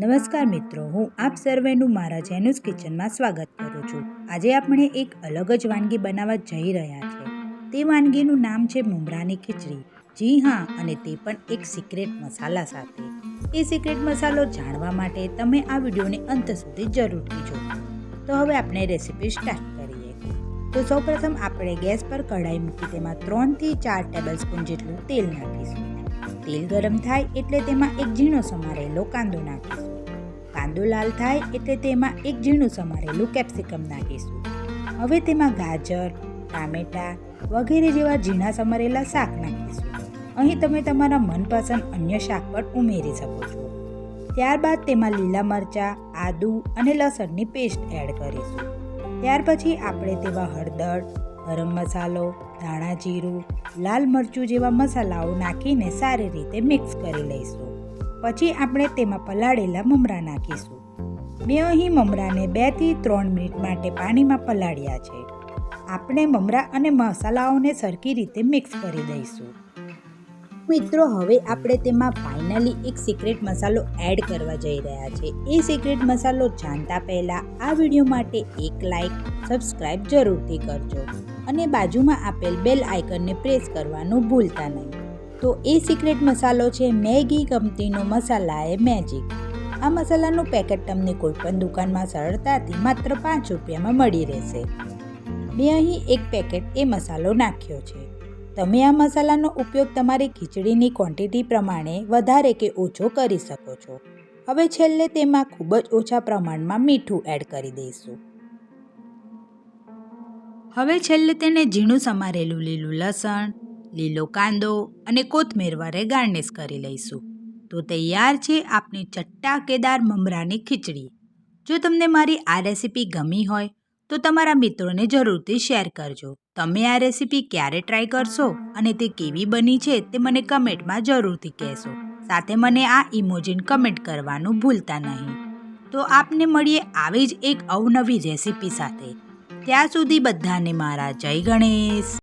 નમસ્કાર મિત્રો, હું આપ સર્વેનું મારા જેનુસ કિચનમાં સ્વાગત કરું છું. આજે આપણે એક અલગ જ વાનગી બનાવવા જઈ રહ્યા છે. તે વાનગીનું નામ છે મુમરાની ખીચડી. જી હા, અને તે પણ એક સિક્રેટ મસાલા સાથે. એ સિક્રેટ મસાલો જાણવા માટે તમે આ વિડીયોને અંત સુધી જરૂરથી જોજો. તો હવે આપણે રેસીપી સ્ટાર્ટ કરીએ. તો સૌપ્રથમ આપણે ગેસ પર કઢાઈ મૂકી તેમાં ત્રણથી ચાર ટેબલ સ્પૂન જેટલું તેલ નાખીશું. તેલ ગરમ થાય એટલે તેમાં એક ઝીણો સમારેલો કાંદો નાખીશું. કાંદો લાલ થાય એટલે તેમાં એક ઝીણું સમારેલું કેપ્સિકમ નાખીશું. હવે તેમાં ગાજર, ટામેટાં વગેરે જેવા ઝીણા સમારેલા શાક નાખીશું. અહીં તમે તમારા મનપસંદ અન્ય શાક પણ ઉમેરી શકો છો. ત્યારબાદ તેમાં લીલા મરચાં, આદુ અને લસણની પેસ્ટ એડ કરીશું. ત્યાર પછી આપણે તેમાં હળદર, ગરમ મસાલો, ધાણા જીરું, લાલ મરચું જેવા મસાલાઓ નાખીને સારી રીતે મિક્સ કરી લઈશું. પછી આપણે તેમાં પલાળેલા મમરા નાખીશું. મેં અહીં મમરાને બેથી ત્રણ મિનિટ માટે પાણીમાં પલાળ્યા છે. આપણે મમરા અને મસાલાઓને સરખી રીતે મિક્સ કરી દઈશું. મિત્રો, હવે આપણે તેમાં ફાઇનલી એક સિક્રેટ મસાલો એડ કરવા જઈ રહ્યા છે. એ સિક્રેટ મસાલો જાણતા પહેલાં આ વીડિયો માટે એક લાઇક સબસ્ક્રાઇબ જરૂરથી કરજો અને બાજુમાં આપેલ બેલ આઇકનને પ્રેસ કરવાનું ભૂલતા નહીં. તો એ સિક્રેટ મસાલો છે મેગી કંપનીનો મસાલા એ મેજિક આ મસાલાનું પેકેટ તમને કોઈપણ દુકાનમાં સરળતાથી માત્ર પાંચ રૂપિયામાં મળી રહેશે. મેં અહીં એક પેકેટ એ મસાલો નાખ્યો છે. તમે આ મસાલાનો ઉપયોગ તમારી ખીચડીની ક્વોન્ટિટી પ્રમાણે વધારે કે ઓછો કરી શકો છો. હવે છેલ્લે તેમાં ખૂબ જ ઓછા પ્રમાણમાં મીઠું એડ કરી દઈશું. હવે છેલ્લે તેને ઝીણું સમારેલું લીલું લસણ લીલો કાંદો અને કોથમીર વડે ગાર્નિશ કરી લઈશું. તો તૈયાર છે આપની ચટ્ટાકેદાર મમરાની ખીચડી. જો તમને મારી આ રેસીપી ગમી હોય, તો તમારા મિત્રોને જરૂરથી શેર કરજો. તમે આ રેસીપી ક્યારે ટ્રાય કરશો અને તે કેવી બની છે તે મને કમેન્ટમાં જરૂરથી કહેશો. સાથે મને આ ઇમોજીન કમેન્ટ કરવાનું ભૂલતા નહીં. તો આપને મળીએ આવી જ એક અવનવી રેસીપી સાથે. ત્યાં સુધી બધાને મારા જય ગણેશ.